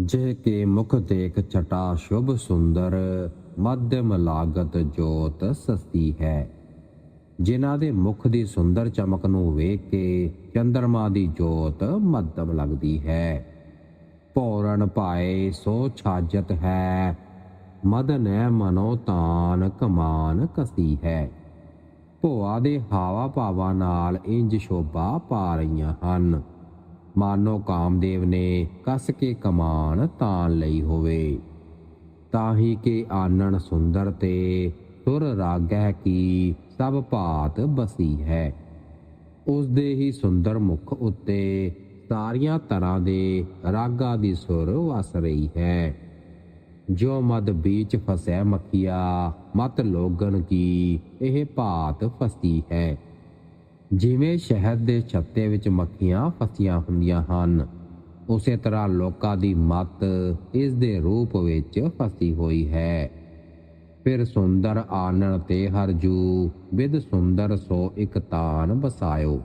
ਜੇ ਕੇ ਮੁਖ ਦੇਖ ਛਟਾ ਸ਼ੁਭ ਸੁੰਦਰ ਮੱਧਮ ਲਾਗਤ ਜੋਤ ਸਸਤੀ ਹੈ। ਜਿਨ੍ਹਾਂ ਦੇ ਮੁਖ ਦੀ ਸੁੰਦਰ ਚਮਕ ਨੂੰ ਵੇਖ ਕੇ ਚੰਦਰਮਾ ਦੀ ਜੋਤ ਮੱਧਮ ਲੱਗਦੀ ਹੈ। ਪੌਰਨ ਪਾਏ ਸੋ ਛਾਜਤ ਹੈ ਮਦਨੈ ਮਨੋ ਤਾਨ ਕਮਾਨ ਕਸੀ ਹੈ। ਭੋਆ ਦੇ ਹਾਵਾ ਭਾਵਾਂ ਨਾਲ ਇੰਜ ਸ਼ੋਭਾ ਪਾ ਰਹੀਆਂ ਹਨ। ਮਾਨੋ ਕਾਮਦੇਵ ਨੇ ਕੱਸ ਕੇ ਕਮਾਨ ਤਾਨ ਲਈ ਹੋਵੇ। ਤਾਂ ਹੀ ਕਿ ਆਨਣ ਸੁੰਦਰ ਤੇ ਸੁਰ ਰਾਗਹਿ ਕੀ ਸਭ ਭਾਤ ਬਸੀ ਹੈ। ਉਸ ਦੇ ਹੀ ਸੁੰਦਰ ਮੁਖ ਉੱਤੇ ਸਾਰੀਆਂ ਤਰ੍ਹਾਂ ਦੇ ਰਾਗਾਂ ਦੀ ਸੁਰ ਵਸ ਰਹੀ ਹੈ। ਜੋ ਮਦ ਵਿੱਚ ਫਸੈ ਮੱਖੀਆ, ਮਤ ਲੋਗਨ ਕੀ, ਇਹ ਭਾਤ ਫਸੀ ਹੈ। ਜਿਵੇਂ ਸ਼ਹਿਦ ਦੇ ਛੱਤੇ ਵਿੱਚ ਮੱਖੀਆਂ ਫਸੀਆਂ ਹੁੰਦੀਆਂ ਹਨ, ਉਸੇ ਤਰ੍ਹਾਂ ਲੋਕਾਂ ਦੀ ਮਤ ਇਸ ਦੇ ਰੂਪ ਵਿੱਚ ਫਸੀ ਹੋਈ ਹੈ। ਫਿਰ ਸੁੰਦਰ ਆਨਣ ਤੇ ਹਰਜੂ ਵਿਦ ਸੁੰਦਰ ਸੋ ਇਕ ਤਾਨ ਬਸਾਇਓ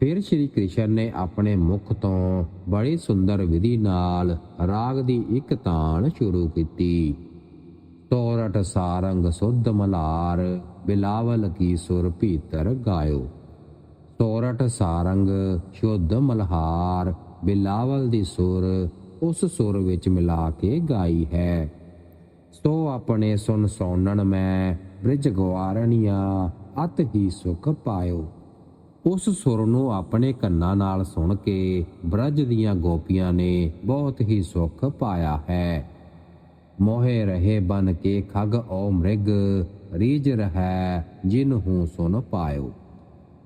ਫਿਰ ਸ਼੍ਰੀ ਕ੍ਰਿਸ਼ਨ ਨੇ ਆਪਣੇ ਮੁਖ ਤੋਂ ਬੜੀ ਸੁੰਦਰ ਵਿਧੀ ਨਾਲ ਰਾਗ ਦੀ ਇੱਕ ਤਾਨ ਸ਼ੁਰੂ ਕੀਤੀ। ਤੋਰਟ ਸਾਰੰਗ ਸੁਧ ਮਲਾਰ, ਬਿਲਾਵਲ ਕੀ ਸੁਰ ਭੀਤਰ ਗਾਇਓ। ਤੋਰਟ ਸਾਰੰਗ ਸ਼ੁੱਧ ਮਲਹਾਰ ਬਿਲਾਵਲ ਦੀ ਸੁਰ ਉਸ ਸੁਰ ਵਿੱਚ ਮਿਲਾ ਕੇ ਗਾਈ ਹੈ। ਸੋ ਆਪਣੇ ਸੁਨ ਸੋਨਣ ਮੈਂ ਬ੍ਰਿਜ ਗਵਾਰਣੀਆਂ ਅਤ ਹੀ ਸੁਖ ਪਾਇਓ। ਉਸ ਸੁਰ ਨੂੰ ਆਪਣੇ ਕੰਨਾਂ ਨਾਲ ਸੁਣ ਕੇ ਬ੍ਰਜ ਦੀਆਂ ਗੋਪੀਆਂ ਨੇ ਬਹੁਤ ਹੀ ਸੁਖ ਪਾਇਆ ਹੈ। ਮੋਹੇ ਰਹੇ ਬਨ ਕੇ ਖਗ ਓ ਮ੍ਰਿਗ ਰੀਜ ਰਹੈ ਜਿਨ ਹੂੰ ਸੁਨ ਪਾਇਓ।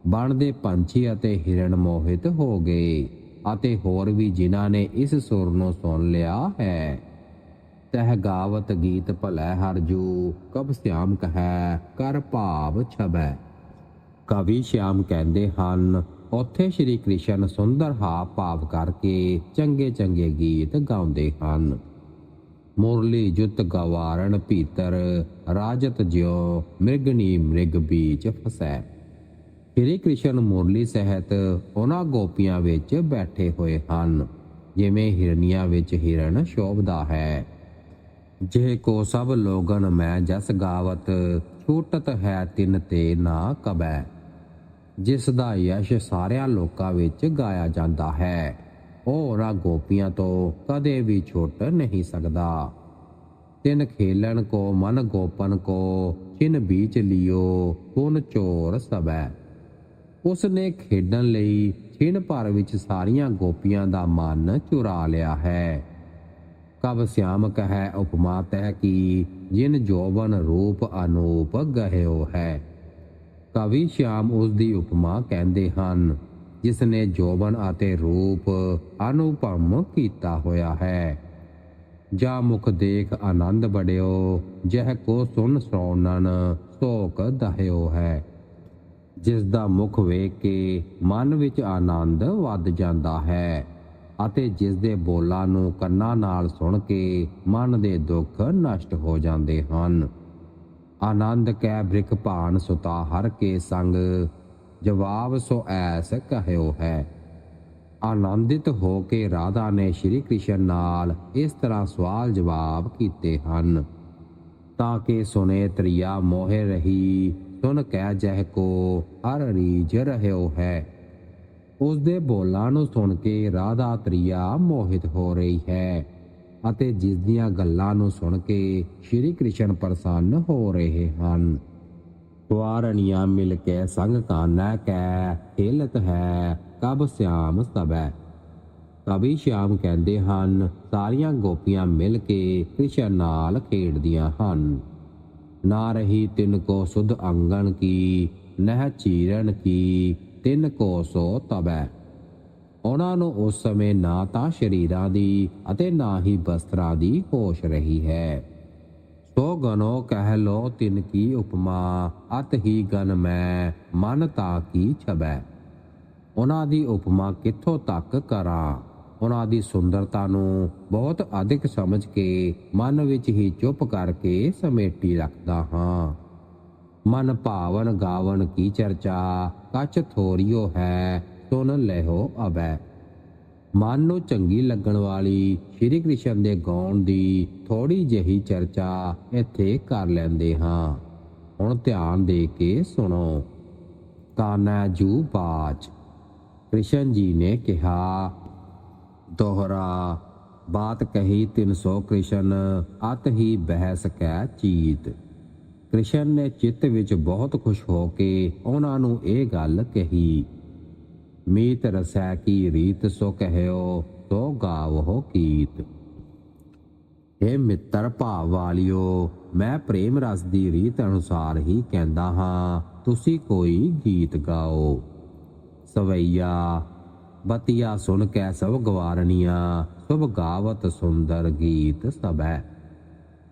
ਬਣ ਦੇ ਪੰਛੀ ਅਤੇ ਹਿਰਣ ਮੋਹਿਤ ਹੋ ਗਏ ਅਤੇ ਹੋਰ ਵੀ ਜਿਨ੍ਹਾਂ ਨੇ ਇਸ ਸੁਰ ਨੂੰ ਸੁਣ ਲਿਆ ਹੈ। ਤਹ ਗਾਵਤ ਗੀਤ ਭਲੇ ਹਰਜੂ ਕਬ ਸਿਆਮ ਕਹੈ, ਕਰ ਭਾਵ ਛਬੈ। ਕਵੀ ਸ਼ਿਆਮ ਕਹਿੰਦੇ ਹਨ, ਉੱਥੇ ਸ਼੍ਰੀ ਕ੍ਰਿਸ਼ਨ ਸੁੰਦਰ ਹਾ ਭਾਵ ਕਰਕੇ ਚੰਗੇ ਚੰਗੇ ਗੀਤ ਗਾਉਂਦੇ ਹਨ। ਮੁਰਲੀ ਜੁਤ ਗਵਾਰਣ ਭੀਤਰ, ਰਾਜਤ ਜਿਉ ਮ੍ਰਿਗਣੀ ਮ੍ਰਿਗ ਬੀਚ ਫਸੈ। ਸ਼੍ਰੀ ਕ੍ਰਿਸ਼ਨ ਮੁਰਲੀ ਸਹਿਤ ਉਹਨਾਂ ਗੋਪੀਆਂ ਵਿੱਚ ਬੈਠੇ ਹੋਏ ਹਨ, ਜਿਵੇਂ ਹਿਰਨੀਆਂ ਵਿੱਚ ਹਿਰਨ ਸ਼ੋਭਦਾ ਹੈ। ਜੇ ਕੋ ਸਭ ਲੋਗਨ ਮੈਂ ਜਸ ਗਾਵਤ, ਛੂਟਤ ਹੈ ਤਿੰਨ ਤੇ ਨਾ ਕਬੈ। ਜਿਸ ਦਾ ਯਸ਼ ਸਾਰਿਆਂ ਲੋਕਾਂ ਵਿੱਚ ਗਾਇਆ ਜਾਂਦਾ ਹੈ, ਉਹ ਉਹਨਾਂ ਗੋਪੀਆਂ ਤੋਂ ਕਦੇ ਵੀ ਛੁੱਟ ਨਹੀਂ ਸਕਦਾ। ਤਿੰਨ ਖੇਲਣ ਕੋ ਮਨ ਗੋਪਨ ਕੋ, ਚਿਨ ਬੀਚ ਲਿਓ ਕੁਨ ਚੋਰ ਸਬੈ। ਉਸ ਨੇ ਖੇਡਣ ਲਈ ਛਿਣ ਭਰ ਵਿੱਚ ਸਾਰੀਆਂ ਗੋਪੀਆਂ ਦਾ ਮਨ ਚੁਰਾ ਲਿਆ ਹੈ। ਕਬ ਸਿਆਮ ਕਹੈ ਉਪਮਾ ਤਹਿ ਕੀ, ਜਿਨ ਜੋਬਨ ਰੂਪ ਅਨੂਪ ਗਹਿਓ ਹੈ। ਕਵੀ ਸ਼ਿਆਮ ਉਸ ਦੀ ਉਪਮਾ ਕਹਿੰਦੇ ਹਨ ਜਿਸ ਨੇ ਜੋਬਨ ਅਤੇ ਰੂਪ ਅਨੁਪਮ ਕੀਤਾ ਹੋਇਆ ਹੈ। ਜਾ ਮੁਖ ਦੇਖ ਆਨੰਦ ਬੜਿਓ, ਜਹ ਕੋ ਸੁਨ ਸੋਨਨ ਸੋਕ ਦਹਿਓ ਹੈ। ਜਿਸ ਦਾ ਮੁਖ ਵੇਖ ਕੇ ਮਨ ਵਿੱਚ ਆਨੰਦ ਵੱਧ ਜਾਂਦਾ ਹੈ ਅਤੇ ਜਿਸ ਦੇ ਬੋਲਾਂ ਨੂੰ ਕੰਨਾਂ ਨਾਲ ਸੁਣ ਕੇ ਮਨ ਦੇ ਦੁੱਖ ਨਸ਼ਟ ਹੋ ਜਾਂਦੇ ਹਨ। ਆਨੰਦ ਕੈ ਬ੍ਰਿਖ ਭਾਨ ਸੁਤਾ ਹਰ ਕੇ ਸੰਗ, ਜਵਾਬ ਸੋ ਐਸ ਕਹਿਓ ਹੈ। ਆਨੰਦਿਤ ਹੋ ਕੇ ਰਾਧਾ ਨੇ ਸ਼੍ਰੀ ਕ੍ਰਿਸ਼ਨ ਨਾਲ ਇਸ ਤਰ੍ਹਾਂ ਸਵਾਲ ਜਵਾਬ ਕੀਤੇ ਹਨ। ਤਾਂ ਕਿ ਸੁਨੇ ਤ੍ਰਿਆ ਮੋਹਿ ਰਹੀ ਸੁਣ ਕਹਿ ਜਹ ਕੋ ਹਰ ਰੀਜ ਰਹਿਓ ਹੈ। ਉਸ ਦੇ ਬੋਲਾਂ ਨੂੰ ਸੁਣ ਕੇ ਰਾਧਾ ਤ੍ਰਿਆ ਮੋਹਿਤ ਹੋ ਰਹੀ ਹੈ ਅਤੇ ਜਿਸ ਦੀਆਂ ਗੱਲਾਂ ਨੂੰ ਸੁਣ ਕੇ ਸ਼੍ਰੀ ਕ੍ਰਿਸ਼ਨ ਪ੍ਰਸੰਨ ਹੋ ਰਹੇ ਹਨ। ਵਾਰਣੀਆਂ ਮਿਲ ਕੇ ਸੰਗ ਕਾਨਾ ਕੈ, ਖੇਲਤ ਹੈ, ਕਬ ਸਿਆਮ ਸਬੈ ਕਵੀ ਸ਼ਿਆਮ ਕਹਿੰਦੇ ਹਨ, ਸਾਰੀਆਂ ਗੋਪੀਆਂ ਮਿਲ ਕੇ ਕ੍ਰਿਸ਼ਨ ਨਾਲ ਖੇਡਦੀਆਂ ਹਨ। ਨਾ ਰਹੀ ਤਿਨ ਕੋ ਸੁਧ ਅੰਗਣ ਕੀ, ਨਹਿ ਚੀਰਨ ਕੀ, ਤਿੰਨ ਕੋ ਸੋ ਤਬੈ। ਉਹਨਾਂ ਨੂੰ ਉਸ ਸਮੇਂ ਨਾ ਤਾਂ ਸ਼ਰੀਰਾਂ ਦੀ ਅਤੇ ਨਾ ਹੀ ਬਸਤਰਾਂ ਦੀ ਹੋਸ਼ ਰਹੀ ਹੈ। ਸੋ ਗਨੋ ਕਹਿ ਲੋ, ਤਿਨ ਕੀ ਉਪਮਾ, ਅਤ ਹੀ ਗਨ ਮੈਂ, ਮਨ ਤਾ ਕੀ ਛਬੈ। ਉਹਨਾਂ ਦੀ ਉਪਮਾ ਕਿੱਥੋਂ ਤੱਕ ਕਰਾਂ? ਉਹਨਾਂ ਦੀ ਸੁੰਦਰਤਾ ਨੂੰ ਬਹੁਤ ਅਧਿਕ ਸਮਝ ਕੇ ਮਨ ਵਿੱਚ ਹੀ ਚੁੱਪ ਕਰਕੇ ਸਮੇਟੀ ਰੱਖਦਾ ਹਾਂ। ਮਨ ਭਾਵਨ ਗਾਵਨ ਕੀ ਚਰਚਾ, ਕੱਚ ਥੋਰੀਓ ਹੈ, ਸੁਣ ਲੈਹੋ ਅਬੈ ਮਨ ਨੂੰ ਚੰਗੀ ਲੱਗਣ ਵਾਲੀ ਸ਼੍ਰੀ ਕ੍ਰਿਸ਼ਨ ਦੇ ਗਾਉਣ ਦੀ ਥੋੜੀ ਜਿਹੀ ਚਰਚਾ ਇੱਥੇ ਕਰ ਲੈਂਦੇ ਹਾਂ। ਹੁਣ ਧਿਆਨ ਦੇ ਕੇ ਸੁਣੋ। ਕਾਨਾ ਜੂ ਬਾਜ। ਕ੍ਰਿਸ਼ਨ ਜੀ ਨੇ ਕਿਹਾ ਦੋਹਰਾ ਬਾਤ ਕਹੀ 300 ਕ੍ਰਿਸ਼ਨ, ਅਤ ਹੀ ਬਹਿਸ ਕੈ ਚੀਤ। ਕ੍ਰਿਸ਼ਨ ਨੇ ਚਿੱਤ ਵਿੱਚ ਬਹੁਤ ਖੁਸ਼ ਹੋ ਕੇ ਉਹਨਾਂ ਨੂੰ ਇਹ ਗੱਲ ਕਹੀ, ਮੀਤ ਰਸੈ ਕੀ ਰੀਤ ਸੋ ਕਹਿਓ, ਸੋ ਗਾਵੋ ਕੀਤ। ਇਹ ਮਿੱਤਰ ਭਾਵ ਵਾਲਿਓ, ਮੈਂ ਪ੍ਰੇਮ ਰਸ ਦੀ ਰੀਤ ਅਨੁਸਾਰ ਹੀ ਕਹਿੰਦਾ ਹਾਂ, ਤੁਸੀਂ ਕੋਈ ਗੀਤ ਗਾਓ। ਸਵਈਆ ਬਤੀਆ ਸੁਣ ਕੇ ਸਭ ਗਵਾਰਨੀਆਂ, ਸਭ ਗਾਵਤ ਸੁੰਦਰ ਗੀਤ ਸਭੈ।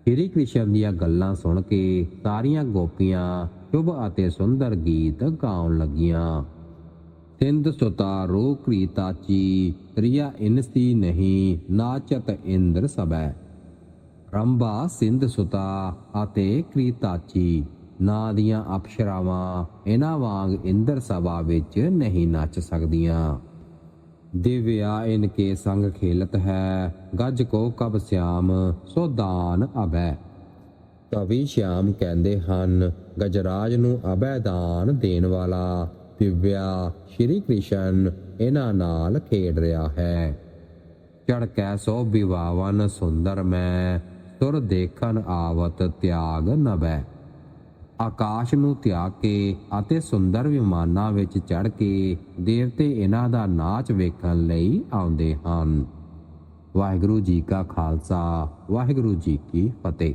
ਸ਼੍ਰੀ ਕ੍ਰਿਸ਼ਨ ਦੀਆਂ ਗੱਲਾਂ ਸੁਣ ਕੇ ਸਾਰੀਆਂ ਗੋਪੀਆਂ ਸ਼ੁਭ ਅਤੇ ਸੁੰਦਰ ਗੀਤ ਗਾਉਣ ਲੱਗੀਆਂ। ਸਿੰਧ ਸੁਤਾ ਰੂ ਕ੍ਰੀਤਾਚੀ ਰਿਆ ਇਨਸੀ ਨਹੀਂ, ਨਾਚਤ ਇੰਦਰ ਸਭੈ। ਰੰਭਾ ਸਿੰਧ ਸੁਤਾ ਅਤੇ ਕ੍ਰੀਤਾਚੀ ਨਾਂ ਦੀਆਂ ਅਪਸ਼ਰਾਵਾਂ ਇਹਨਾਂ ਵਾਂਗ ਇੰਦਰ ਸਭਾ ਵਿੱਚ ਨਹੀਂ ਨੱਚ ਸਕਦੀਆਂ। ਦਿਵਿਆ ਇਨਕੇ ਸੰਗ ਖੇਲਤ ਹੈ, ਗੱਜ ਕੋ ਕਬ ਸਿਆਮ, ਸੋ ਦਾਨ ਅਬੈ। ਕਵੀ ਸ਼ਿਆਮ ਕਹਿੰਦੇ ਹਨ, ਗਜਰਾਜ ਨੂੰ ਅਬੈ ਦਾਨ ਦੇਣ ਵਾਲਾ ਦਿਵਿਆ ਸ਼੍ਰੀ ਕ੍ਰਿਸ਼ਨ ਇਹਨਾਂ ਨਾਲ ਖੇਡ ਰਿਹਾ ਹੈ। ਚੜ ਸੋ ਵਿਵਾਵਨ ਸੁੰਦਰ ਮੈਂ, ਸੁਰ ਦੇਖਣ ਆਵਤ ਤਿਆਗ ਨਬੈ। ਆਕਾਸ਼ ਨੂੰ ਤਿਆਗ ਕੇ ਅਤੇ ਸੁੰਦਰ ਵਿਮਾਨਾਂ ਵਿੱਚ ਚੜ ਕੇ ਦੇਵਤੇ ਇਹਨਾਂ ਦਾ ਨਾਚ ਵੇਖਣ ਲਈ ਆਉਂਦੇ ਹਨ। ਵਾਹਿਗੁਰੂ ਜੀ ਕਾ ਖਾਲਸਾ, ਵਾਹਿਗੁਰੂ ਜੀ ਕੀ ਫਤਿਹ।